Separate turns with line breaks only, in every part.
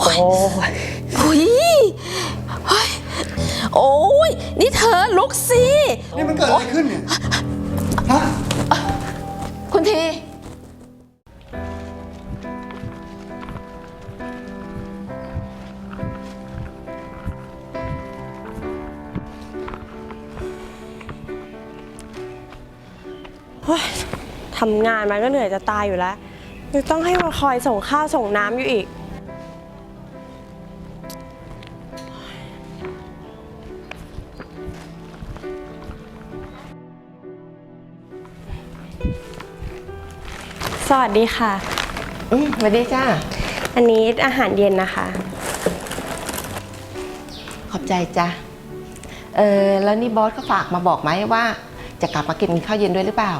โอ้ยหุยเฮ้ยโอ้ยนี่เธอลุกสิ
นี่มันเกิดอะไรขึ้นเนี่ย ฮะ
คุณที
ทำงานมันก็เหนื่อยจะตายอยู่แล้วยังต้องให้มาคอยส่งข้าวส่งน้ำอยู่อีก สวัสดีค่ะ
อืมสวัสดีจ้า
อันนี้อาหารเย็นนะคะ
ขอบใจจ้ะเออแล้วนี่บอสเขาฝากมาบอกไหมว่า จะกลับมากินข้าวเย็นด้วยหรือเปล่า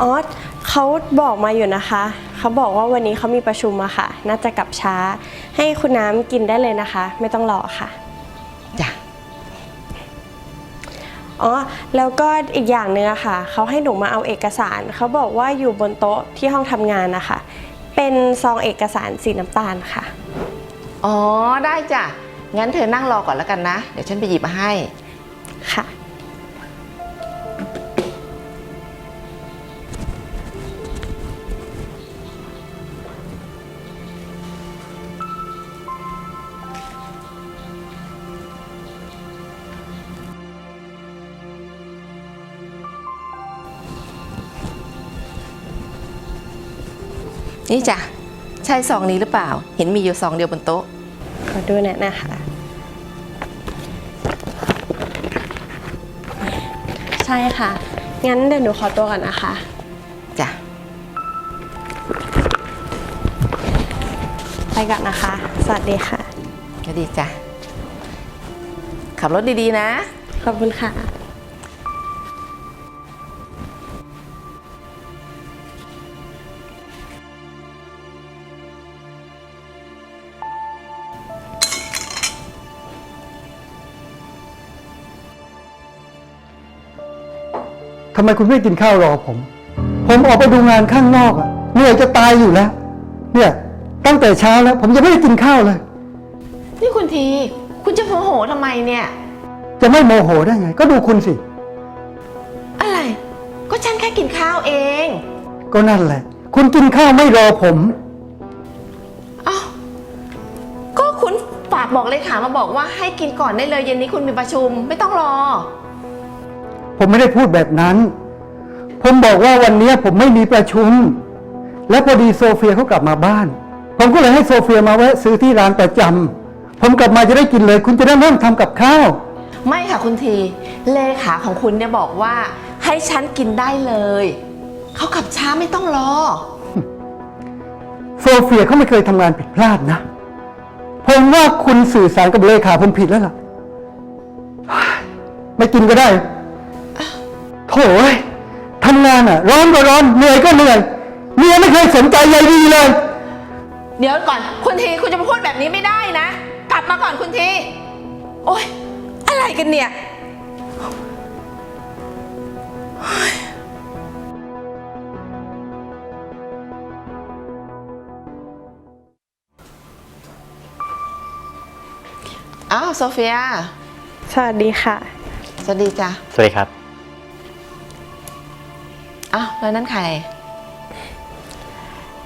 ออสเขาบอกมาอยู่นะคะ เขาบอกว่าวันนี้เขามีประชุมอะค่ะ น่าจะกลับช้า ให้คุณน้ำกินได้เลยนะคะ ไม่ต้องรอค่ะ
จ้ะ
อ๋อแล้วก็อีกอย่างหนึ่งอะค่ะเขาให้หนูมาเอาเอกสารเขาบอกว่าอยู่บนโต๊ะที่ห้องทำงานนะคะ เป็นซองเอกสารสีน้ำตาลค่ะ
อ๋อได้จ้ะ งั้นเธอนั่งรอก่อนแล้วกันนะ เดี๋ยวฉันไปหยิบมาให้
ค่ะ
นี่จ้ะ ใช่ซองนี้หรือเปล่า เห็นมีอยู่ซองเดียวบนโต๊ะ
ขอดูหน่อยนะคะ ใช่ค่ะ งั้นเดี๋ยวหนูขอตัวก่อนนะคะ
จ้ะ
ไปก่อนนะคะ สวัสดีค่ะ
สวัสดีจ้ะ ขับรถดีๆนะ
ขอบคุณค่ะำ
ไมคุณไม่กินข้าวรอผม ผมออกไปดูงานข้างนอกอะเหนื่อยจะตายอยู่แล้ว เนี่ยตั้งแต่เช้าแล้ว ผมยังไม่ได้กินข้าวเลย
นี่คุณที คุณจะโมโหทำไมเนี่ย
จะไม่โมโหได้ไง ก็ดูคุณสิ
อะไร ก็ฉันแค่กินข้าวเอง
ก็นั่นแหละ คุณกินข้าวไม่รอผม
อ้าวก็คุณฝากบอกเลยค่ะมาบอกว่าให้กินก่อนได้เลยเย็นนี้คุณมีประชุมไม่ต้องรอ
ผมไม่ได้พูดแบบนั้น ผมบอกว่าวันนี้ผมไม่มีประชุม และพอดีโซเฟียเขากลับมาบ้าน ผมก็เลยให้โซเฟียมาแวะซื้อที่ร้านประจำผมกลับมาจะได้กินเลย คุณจะได้เริ่มทำกับข้าว
ไม่ค่ะคุณที เลขาของคุณเนี่ยบอกว่า ให้ฉันกินได้เลย เขาขับช้าไม่ต้องรอ
โซเฟียเขาไม่เคยทำงานผิดพลาดนะ ผมว่าคุณสื่อสารกับเลขาผมผิดแล้วล่ะ ไม่กินก็ได้ โถ่เอ้ยทำงานอะ ร้อนก็ร้อนเหนื่อยก็เหนื่อยเมียไม่เคยสนใจใยดีเลย
เดี๋ยวก่อน คุณทีคุณจะมาพูดแบบนี้ไม่ได้นะ กลับมาก่อนคุณที โอ๊ย อะไรกันเนี่ย อ้าวโซเฟีย
สวัสดีค่ะ
สวัสดีจ้ะ
สวัสดีครับ
อ้าวแล้วนั่นใคร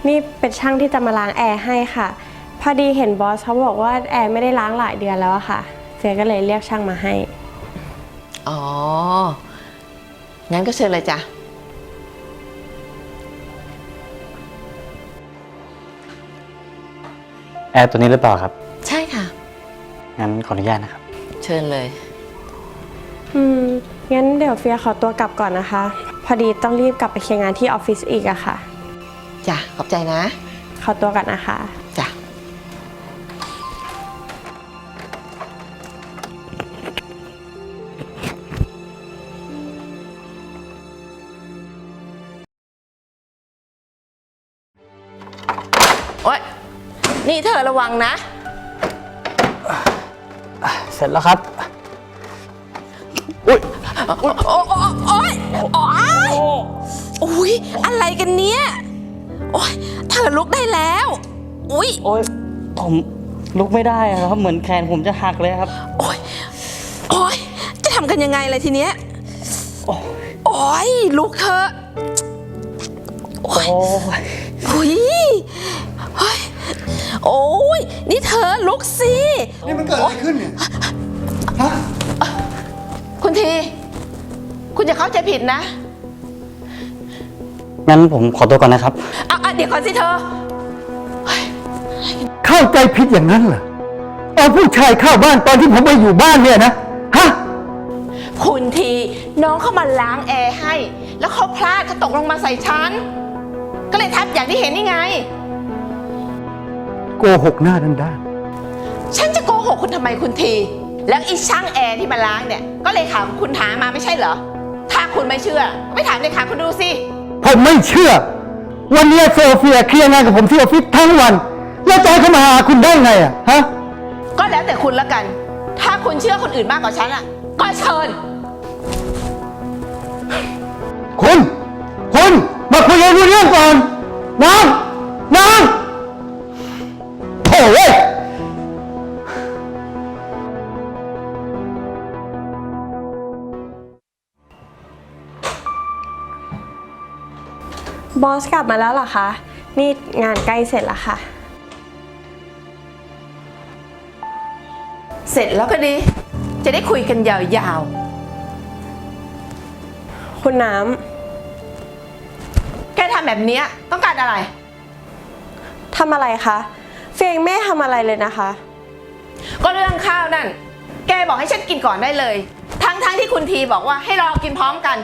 นี่เป็นช่างที่จะมาล้างแอร์ให้ค่ะ พอดีเห็นบอสเขาบอกว่าแอร์ไม่ได้ล้างหลายเดือนแล้วอะค่ะเฟียก็เลยเรียกช่างมาให้
อ๋อ งั้นก็เชิญเลยจ้ะ
แอร์ตัวนี้หรือเปล่าครับ
ใช่ค่ะ
งั้นขออนุญาตนะครับ
เชิญเลย
อืม งั้นเดี๋ยวเฟียขอตัวกลับก่อนนะคะ พอดีต้องรีบกลับไปเคลียร์งานที่ออฟฟิศอีกอะค่ะ
จ้ะขอบใจนะ
ขอตัวก่อนนะคะ
จ้ะ โอ๊ย นี่เธอระวังนะ
เสร็จแล้วครับ
โอ้โอ้โอ้โอ้ย โอ้ยอุ้ยอะไรกันเนี่ย โอ๊ย เธอลุกได้แล้ว อุ๊ย
โอ๊ยผมลุกไม่ได้อะครับ เหมือนแขนผมจะหักเลยครับ
โอ๊ย โอ๊ย จะทำกันยังไงเลยทีเนี้ย
โอ๊ย
โอ๊ย ลุกเถอะ
โอ๊ย
อุ๊ยเฮ้ยโอ๊ย นี่เธอลุกสิ
นี่มันเกิดอะไรขึ้นเนี่ย ฮะ
คุณที คุณจะเข้าใจผิดนะ
งั้นผมขอตัวก่อนนะครับ
เอาเอาเดี๋ยวก่อนสิเธอ
เข้าใจผิดอย่างนั้นเหรอเอาผู้ชายเข้าบ้านตอนที่ผมไม่อยู่บ้านเนี่ยนะฮะ
คุณทีน้องเข้ามาล้างแอร์ให้ แล้วเขาพลาดเขาตกลงมาใส่ฉัน ก็เลยทับอย่างที่เห็นนี่ไง
โกหกหน้าด้านด้าน
ฉันจะโกหกคุณทำไมคุณที แล้วอีช่างแอร์ที่มาล้างเนี่ย ก็เลยถามคุณถามมาไม่ใช่เหรอถ้า คุณไม่เชื่อไปถามเลยค่ะคุณดูสิ
ผมไม่เชื่อ วันนี้โซเฟียเคลียร์งานกับผมที่ออฟฟิศทั้งวัน แล้วจะให้เขามาหาคุณได้ไงอะฮะ
ก็แล้วแต่คุณละกัน ถ้าคุณเชื่อคนอื่นมากกว่าฉันอะ ก็เชิญ
คุณ คุณ มาคุยกันรู้เรื่องก่อนน้องน้องโถ่เว้ย
บอสกลับมาแล้วเหรอคะ นี่งานใกล้เสร็จแล้วค่ะ
เสร็จแล้วก็ดี จะได้คุยกันยาว
คุณน้
ๆ แกทำแบบเนี้ยต้องการอะไรำ
ทำอะไรคะเฟียงไม่ทำอะไรเลยนะคะ
ก็เรื่องข้าวนั่น แกบอกให้ฉันกินก่อนได้เลย ทั้งๆที่คุณทีบอกว่าให้รอกินพร้อมกัน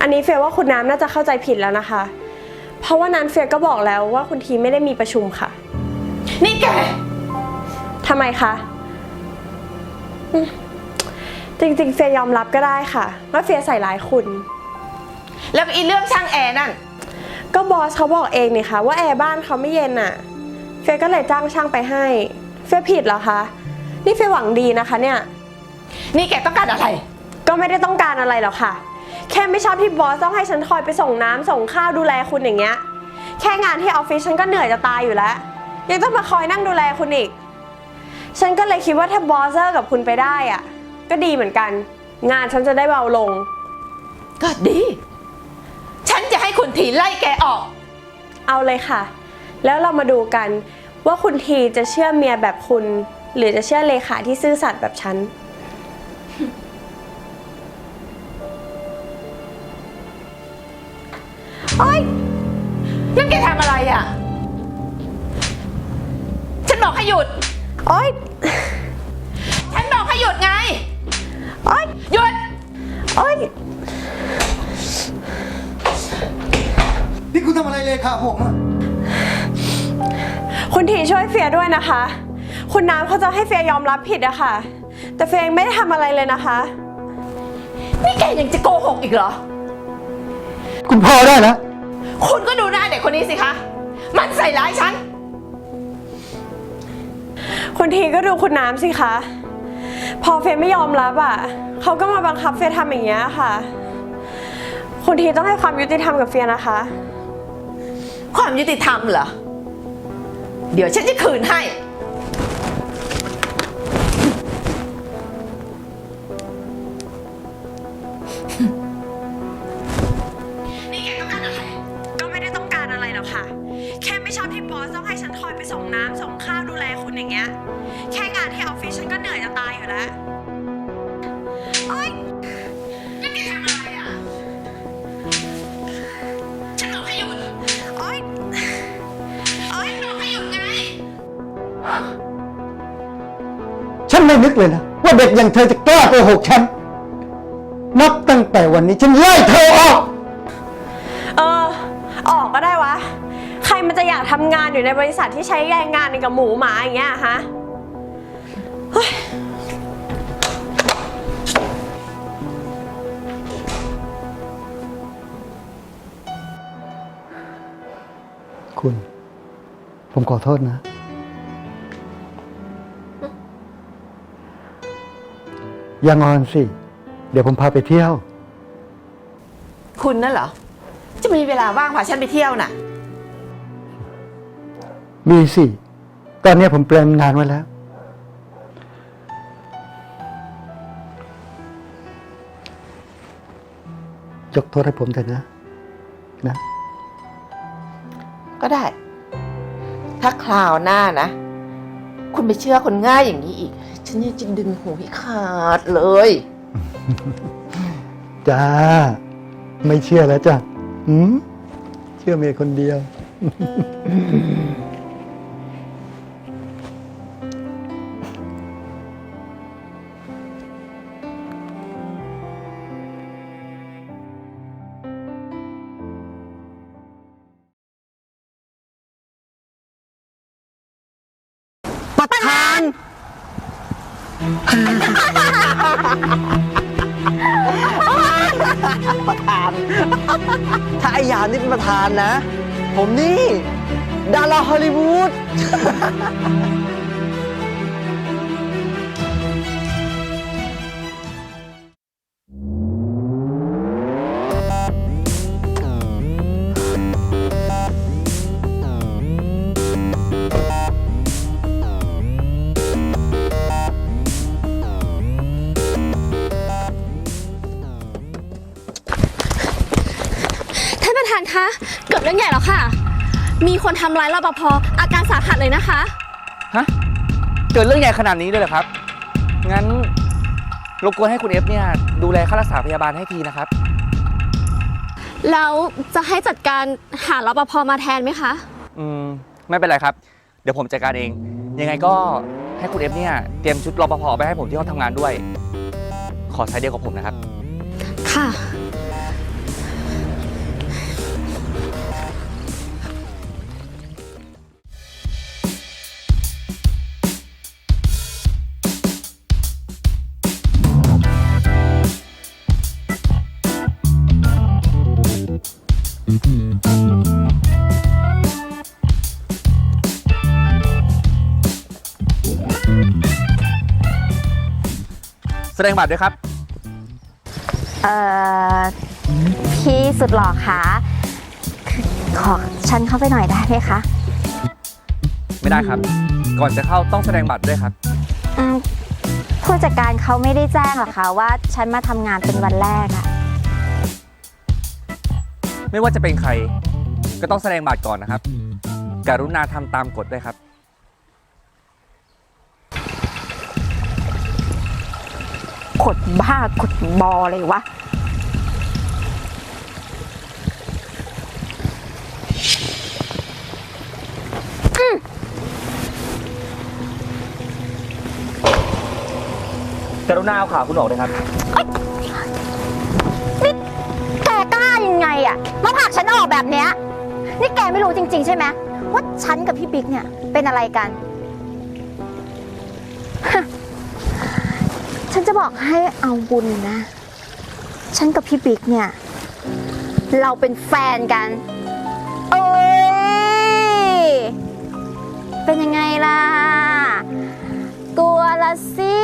อันนี้เฟียว่าคุณน้ำน่าจะเข้าใจผิดแล้วนะคะ เพราะว่านั้นเฟียก็บอกแล้วว่าคุณทีไม่ได้มีประชุมค่ะ
นี่แก
ทำไมคะอืมจริงๆเฟียยอมรับก็ได้ค่ะว่าเฟียใส่ร้ายคุณ
แล้วอีเรื่องช่างแอร์นั่น
ก็บอสเขาบอกเองนี่ค่ะว่าแอร์บ้านเขาไม่เย็นอะ เฟียก็เลยจ้างช่างไปให้ เฟียผิดเหรอคะ นี่เฟียหวังดีนะคะเนี่ย
นี่แกต้องการอะไร
ก็ไม่ได้ต้องการอะไรหรอกค่ะ แค่ไม่ชอบที่บอสต้องให้ฉันคอยไปส่งน้ำส่งข้าวดูแลคุณอย่างเงี้ย แค่งานที่ออฟฟิศฉันก็เหนื่อยจะตายอยู่แล้ว ยังต้องมาคอยนั่งดูแลคุณอีก ฉันก็เลยคิดว่าถ้าบอสเลิกกับคุณไปได้อะก็ดีเหมือนกัน งานฉันจะได้เบาลง
ก็ดี ฉันจะให้คุณทีไล่แกออก
เอาเลยค่ะ แล้วเรามาดูกันว่าคุณทีจะเชื่อเมียแบบคุณ หรือจะเชื่อเลขาที่ซื่อสัตย์แบบฉัน
โอ๊ยนั่นแกทำอะไรอะ ฉันบอกให้หยุด
โอ๊ย
ฉันบอกให้หยุดไง
โอ๊ย
หยุด
โอ๊ย
นี่คุณทำอะไรเลยค่ะผมอะ
คุณทีช่วยเฟียด้วยนะคะ คุณน้ำเขาจะให้เฟียยอมรับผิดอะค่ะ แต่เฟียยังไม่ได้ทำอะไรเลยนะคะ
นี่แกยังจะโกหกอีกเหรอ
คุณพอได้แล้ว
คุณก็ดูหน้าเด็กคนนี้สิคะ มันใส่ร้ายฉัน
คุณทีก็ดูคุณน้ำสิคะ พอเฟียไม่ยอมรับอะเขาก็มาบังคับเฟียทำอย่างเงี้ยค่ะ คุณทีต้องให้ความยุติธรรมกับเฟียนะคะ
ความยุติธรรมเหรอ เดี๋ยวฉันจะคืนให้
หรอกค่ะ แค่ไม่ชอบที่บอสต้องให้ฉันคอยไปส่งน้ำส่งข้าวดูแลคุณอย่างเงี้ย แค่งานที่ออฟฟิศฉันก็เหนื่อยจะตายอยู่แล้วโอ๊ย
นั่นแกทำอะไรอะ ฉันบอกให้หยุด
โอ๊ย
อ้ยบอกให้หยุดไง
ฉันไม่นึกเลยนะ ว่าเด็กอย่างเธอจะกล้าโกหกฉัน นับตั้งแต่วันนี้ฉันไล่เธอออก
อยู่ในบริษัทที่ใช้แรงงานกับหมูหมาอย่างเงี้ยฮะ
คุณ ผมขอโทษนะ อย่างอนสิ เดี๋ยวผมพาไปเที่ยว
คุณนั่นเหรอ จะมีเวลาว่างพาฉันไปเที่ยวน่ะ
มีสิ ตอนนี้ผมแปลนงานไว้แล้ว ยกโทษให้ผมเถอะนะ นะ
ก็ได้ ถ้าคราวหน้านะ คุณไปเชื่อคนง่ายอย่างนี้อีก ฉันเนี่ยจะดึงหูให้ขาดเลย
จ้า ไม่เชื่อแล้วจ้ะหืมเชื่อเมียคนเดียว
มี
คนทำร้ายรปภอาการสาหัสเลยนะคะ
ฮะ เกิดเรื่องใหญ่ขนาดนี้เลยเหรอครับ งั้นรบกวนให้คุณเอฟเนี่ยดูแลค่ารักษาพยาบาลให้ทีนะครับ
แล้วจะให้จัดการหารปภมาแทนไหมคะ
อืม ไม่เป็นไรครับ เดี๋ยวผมจัดการเอง ยังไงก็ให้คุณเอฟเนี่ยเตรียมชุดรปภไปให้ผมที่ห้องทำงานด้วย ขอไซส์เดียวกับผมนะครับ
ค่ะ
แสดงบัตรด้วยครับ
เอ่อ พี่สุดหล่อคะคือขอฉันเข้าไปหน่อยได้ไหมคะ
ไม่ได้ครับ ก่อนจะเข้าต้องแสดงบัตรด้วยครับ
อืมผู้จัดการเขาไม่ได้แจ้งหรอคะว่าฉันมาทำงานเป็นวันแรกอะ
ไม่ว่าจะเป็นใคร ก็ต้องแสดงบัตรก่อนนะครับการุณาทำตามกฎด้วยครับ
ดบ้ากดบอเลยวะ
การุณาเอาขาคุณออกเลยครับ
นี่แกกล้ายังไงอะมาผลักฉันออกแบบเนี้ย นี่แกไม่รู้จริง ๆ ใช่ไหมว่าฉันกับพี่บิ๊กเนี่ยเป็นอะไรกัน ฉันจะบอกให้เอาบุญนะ ฉันกับพี่บิ๊กเนี่ย เราเป็นแฟนกัน โอ้ย เป็นยังไงล่ะ กลัวละสิ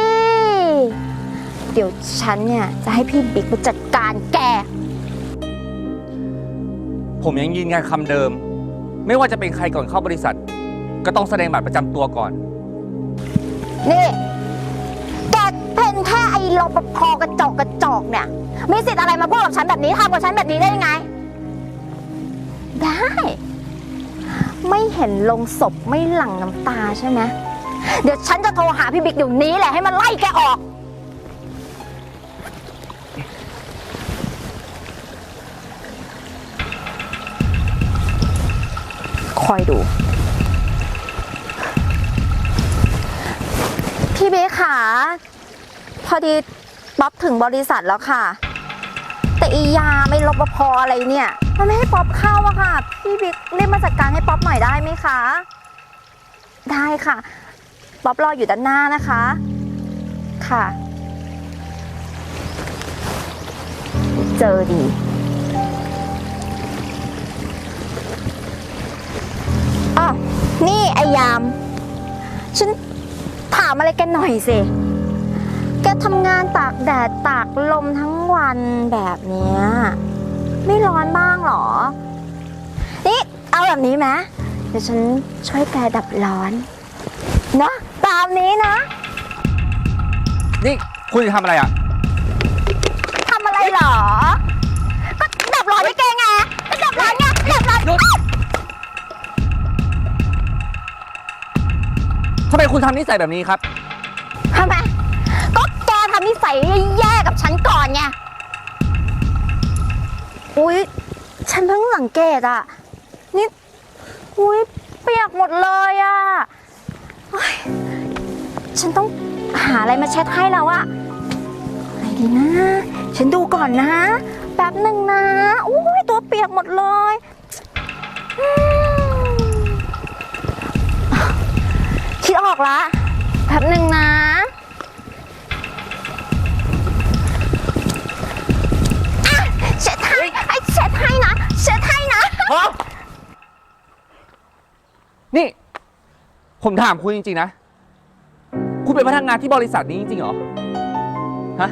เดี๋ยวฉันเนี่ย จะให้พี่บิ๊กมาจัดการแก
ผมยังยืนยันคำเดิม ไม่ว่าจะเป็นใครก่อนเข้าบริษัท ก็ต้องแสดงบัตรประจำตัวก่อน
นี่ รปภกระจอกกระจอกเนี่ย มีสิทธิ์อะไรมาพูดกับฉันแบบนี้ทำกับฉันแบบนี้ได้ยังไง ได้ ไม่เห็นลงศพไม่หลั่งน้ำตาใช่ไหมเดี๋ยวฉันจะโทรหาพี่บิ๊กเดี๋ยวนี้แหละให้มันไล่แกออกคอยดู พี่เบ๊ค่ะพ อดีป๊อปถึงบริษัทแล้วค่ะ แต่อียาไม่รปภอะไรเนี่ยมันไม่ให้ป๊อปเข้าอะค่ะ พี่บิ๊กรีบมาจัดการให้ป๊อปหน่อยได้ไหมคะ ได้ค่ะ ป๊อปรออยู่ด้านหน้านะคะ ค่ะ เจอดีอะนี่ไอยาม ฉันถามอะไรกันหน่อยสิ แกทำงานตากแดดตากลมทั้งวันแบบเนี้ยไม่ร้อนบ้างเหรอ นี่เอาแบบนี้ไหมดี๋ยวฉันช่วยแกดับร้อนเนาะตามนี้นะ
นี่คุณจะทำอะไรอะ
ทำอะไรเหรอ ก็ดับร้อนให้แกไงก็ดับร้อนไงดับร้อน
หยุดทำไมคุณทำนิสัยแบบนี้ครับ
ทำไมก็แก ทำนิสัยแย่กับฉันก่อนไง อุ๊ยฉันเพิ่งสังเกตอะนี่อุ๊ยเปียกหมดเลยอะเฮ้ยฉันต้องหาอะไรมาเช็ดให้แล้วอะอะไรดีนะ ฉันดูก่อนนะ แป๊บหนึ่งนะอุ๊ยตัวเปียกหมดเลยอืมคิดออกละแป๊บหนึ่งนะ ให้นะนี่
ผมถามคุณจริง ๆ นะ คุณเป็นพนักงานที่บริษัทนี้จริงๆเหรอ ฮะ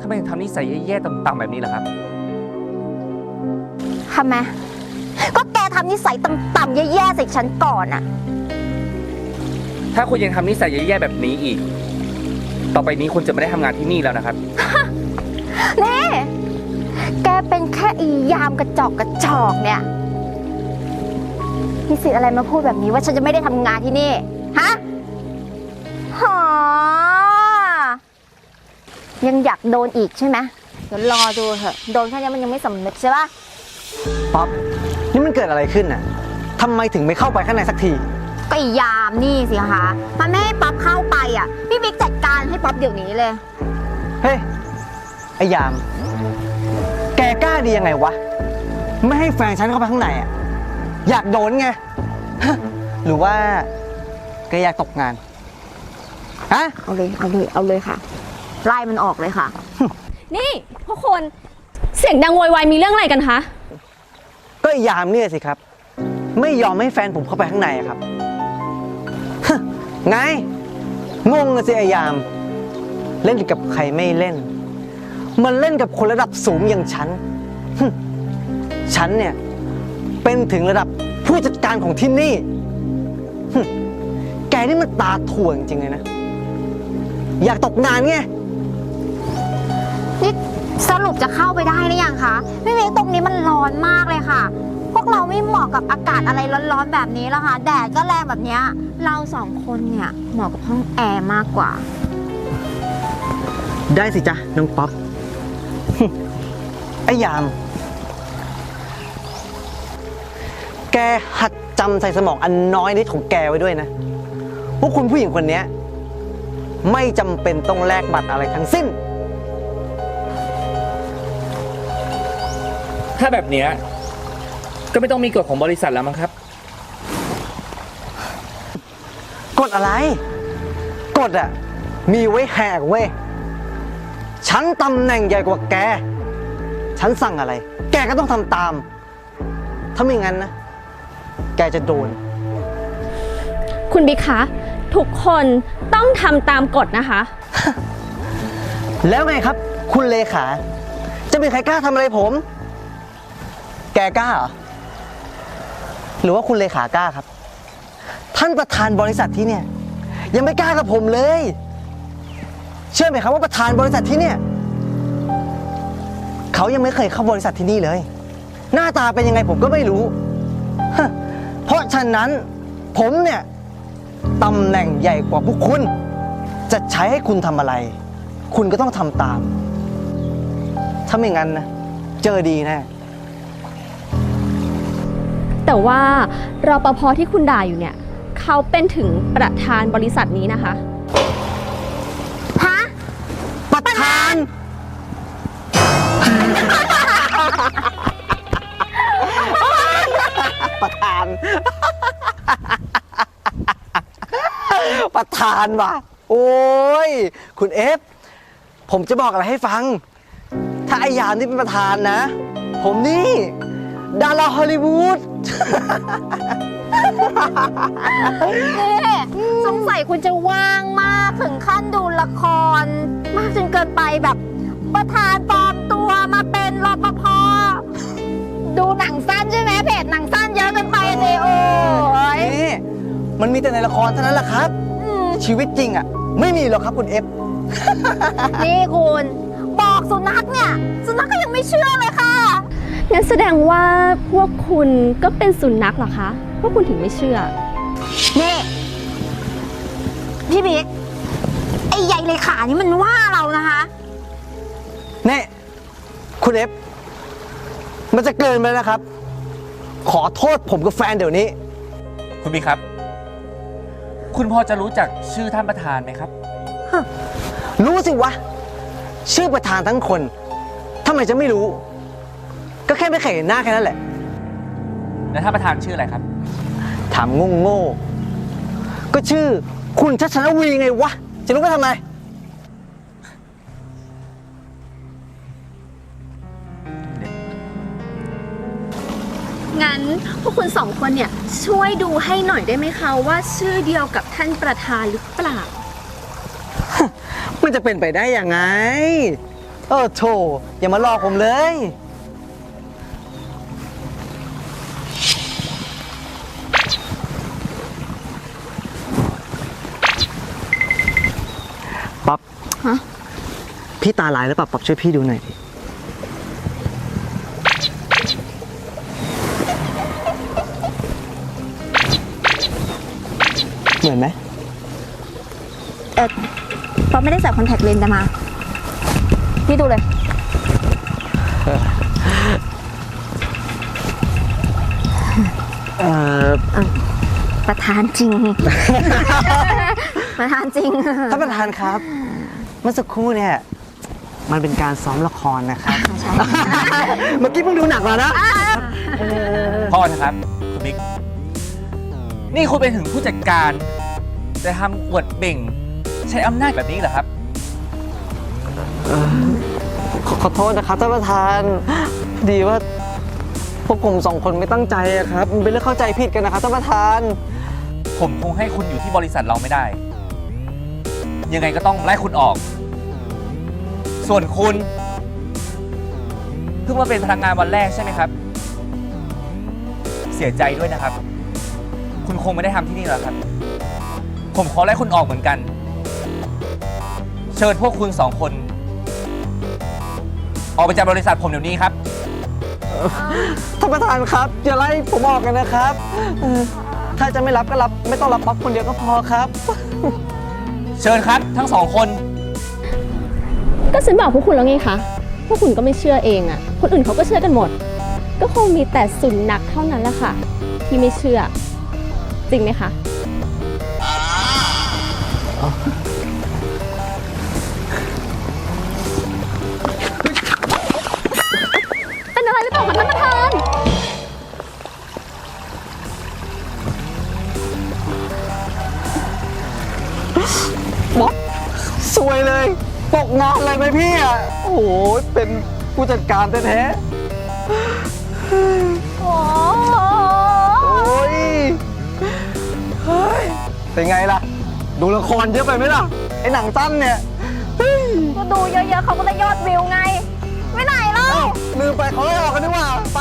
ทำไมถึงทำนิสัยแย่ๆต่ำๆแบบนี้ล่ะครับ
ทำไมก็แกทำนิสัยต่ำๆแย่ๆใส่ฉันก่อนอะ
ถ้าคุณยังทำนิสัยแย่ๆแบบนี้อีก ต่อไปนี้คุณจะไม่ได้ทำงานที่นี่แล้วนะครับ
นี่แกเป็นแค่ อียามกระจอกกระจอกเนี่ยมีสิทธิ์อะไรมาพูดแบบนี้ว่าฉันจะไม่ได้ทำงานที่นี่ ฮะหอยังอยากโดนอีกใช่ไหมเดี๋ยวรอดูเถอะ โดนแค่นี้มันยังไม่สำนึกใช่ปะ
ป๊อปนี่มันเกิดอะไรขึ้นน่ะทำไมถึงไม่เข้าไปข้างในสักที
ก็อียามนี่สิคะมันไม่ให้ป๊อปเข้าไปอะ พี่บิ๊กจัดการให้ป๊อปเดี๋ยวนี้เลย
เฮ้ยไอ้ยามแกกล้าดียังไงวะ ไม่ให้แฟนฉันเข้าไปข้างในอะ อยากโดนไงฮะหรือว่าแกอยากตกงาน ฮะ
เอาเลย เอาเลย เอาเลยค่ะ ไล่มันออกเลยค่ะ
นี่พวกคนเสียงดังโวยวายมีเรื่องอะไรกันคะ
ก็ไอ้ยามเนี่ยสิครับ ไม่ยอมให้แฟนผมเข้าไปข้างในอะครับฮะไง งงอะสิไอ้ยาม เล่นกับใครไม่เล่น มันเล่นกับคนระดับสูงอย่างฉันฮึฉันเนี่ย เป็นถึงระดับผู้จัดการของที่นี่ฮึแกนี่มันตาถ่วงจริงๆเลยนะ อยากตกงานไง
นี่สรุปจะเข้าไปได้หรือยังคะพี่เมย์ตรงนี้มันร้อนมากเลยค่ะ พวกเราไม่เหมาะกับอากาศอะไรร้อนๆแบบนี้แล้วค่ะ แดดก็แรงแบบเนี้ยเราสองคนเนี่ยเหมาะกับห้องแอร์มากกว่า
ได้สิจ๊ะ น้องป๊อป ไอ้ยาม แกหัดจำใส่สมองอันน้อยนิดของแกไว้ด้วยนะพวกคุณผู้หญิงคนเนี้ยไม่จำเป็นต้องแลกบัตรอะไรทั้งสิ้น
ถ้าแบบเนี้ยก็ไม่ต้องมีกฎของบริษัทแล้วมั้งครับ
กดอะไร กดอะมีไว้แหกเว้ย ฉันตำแหน่งใหญ่กว่าแก ฉันสั่งอะไร แกก็ต้องทำตาม ถ้าไม่งั้นนะ แกจะโดน
คุณบิ๊กคะ ทุกคนต้องทำตามกฎนะคะ
แล้วไงครับ คุณเลขา จะมีใครกล้าทำอะไรผม แกกล้าเหรอ หรือว่าคุณเลขากล้าครับ ท่านประธานบริษัทที่เนี่ย ยังไม่กล้ากับผมเลย เชื่อไหมครับว่าประธานบริษัทที่เนี่ยเขายังไม่เคยเข้าบริษัทที่นี่เลย หน้าตาเป็นยังไงผมก็ไม่รู้ เพราะฉะนั้นผมเนี่ยตำแหน่งใหญ่กว่าพวกคุณ จะใช้ให้คุณทำอะไร คุณก็ต้องทำตาม ถ้าไม่งั้นนะเจอดีแน่
แต่ว่ารปภที่คุณด่าอยู่เนี่ย เขาเป็นถึงประธานบริษัทนี้นะคะ
ประธาน ประธานว่ะ โอ้ย คุณเอฟ ผมจะบอกอะไรให้ฟัง ถ้าไอยามนี่เป็นประธานนะ ผมนี่ ดาราฮอลลีวูด
นี่สงสัยคุณจะว่างมากถึงขั้นดูละคร มากจนเกินไปแบบ ประธานปลอมตัวมาเป็นรปภดูหนังสั้นใช่ไหมเพจหนังสั้นเยอะเกินไปเลยโอ้ย
นี่มันมีแต่ในละครเท่านั้นแหละครับชีวิตจริงอะ ไม่มีหรอกครับคุณเอฟ
นี่คุณ บอกสุนัขเนี่ย สุนัขก็ยังไม่เชื่อเลยค่ะ
งั้นแสดงว่าพวกคุณก็เป็นสุนัขเหรอคะ พวกคุณถึงไม่เชื่อ
นี่ พี่บิ๊กไอ้ใหญ่เลยขานี่มันว่าเรานะคะ
นี่คุณเอฟมันจะเกินไปแล้วนะครับ ขอโทษผมกับแฟนเดี๋ยวนี้
คุณบิ๊กครับ คุณพอจะรู้จักชื่อท่านประธานไหมครับ
รู้สิวะ ชื่อประธานทั้งคนทำไมจะไม่รู้ ก็แค่ไม่เคยเห็นหน้าแค่นั้นแหละ
แล้วท่านประธานชื่ออะไรครับ
ถามโง่โง่ๆก็ชื่อคุณชัชนวีไงวะ จะรู้ไปทำไม
งั้นพวกคุณสองคนเนี่ยช่วยดูให้หน่อยได้ไหมคะว่าชื่อเดียวกับท่านประธานหรือเปล่า
มันจะเป็นไปได้ยังไง เออโถอย่ามาหลอกผมเลย ป๊อป
ฮะ
พี่ตาลายแล้วป๊อปป๊อปช่วยพี่ดูหน่อยดิ ไม่
ได้ใส่คอนแทคเลนส์แต่มา พี่ดูเลย
เอ่อ
ประธานจริง ประธานจริง
ท่านประธานครับ เมื่อสักครู่เนี่ย มันเป็นการซ้อมละครนะครับ
ใช่
เมื่อกี้เพิ่งดูหนักมานะ
พ่อนะครับคุณบิ๊กนี่คุณเป็นถึงผู้จัดการ แต่ทำอวดเบ่ง ใช้อำนาจแบบนี้เหรอครับ
ขอขอโทษนะครับท่านประธาน ดีว่า พวกผมสองคนไม่ตั้งใจอะครับ มันเป็นเรื่องเข้าใจผิดกันนะครับท่านประธาน
ผมคงให้คุณอยู่ที่บริษัทเราไม่ได้ ยังไงก็ต้องไล่คุณออก ส่วนคุณเพิ่งมาเป็นพนักงานวันแรกใช่ไหมครับ เสียใจด้วยนะครับ คุณคงไม่ได้ทำที่นี่แล้วครับ ผมขอไล่คุณออกเหมือนกัน เชิญพวกคุณสองคน ออกไปจากบริษัทผมเดี๋ยวนี้ครับ
ท่านประธานครับอย่าไล่ผมออกกันนะครับเออถ้าจะไม่รับก็รับไม่ต้องรับป๊อปคนเดียวก็พอครับ
เชิญครับ ทั้งสองคน
ก็ฉันบอกพวกคุณแล้วไงคะ พวกคุณก็ไม่เชื่อเองอะ่ะ คนอื่นเขาก็เชื่อกันหมด ก็คงมีแต่สุนัขเท่านั้นแหละค่ะ ที่ไม่เชื่อ จริงไหมคะ
วยเลย ตกงานเลยไหมพี่อะโอ้โห เป็นผู้จัดการแท้
โอ้
โอ้ยเฮ้ยเป็นไงล่ะ ดูละครเยอะไปไหมล่ะ ไอหนังสั้นเนี่ย
ก็ดูเยอะๆเขาก็ได้ยอดวิวไง ไม่ไหนแล้ว
ลืมไปเขาให้ออกกันดีกว่า ไป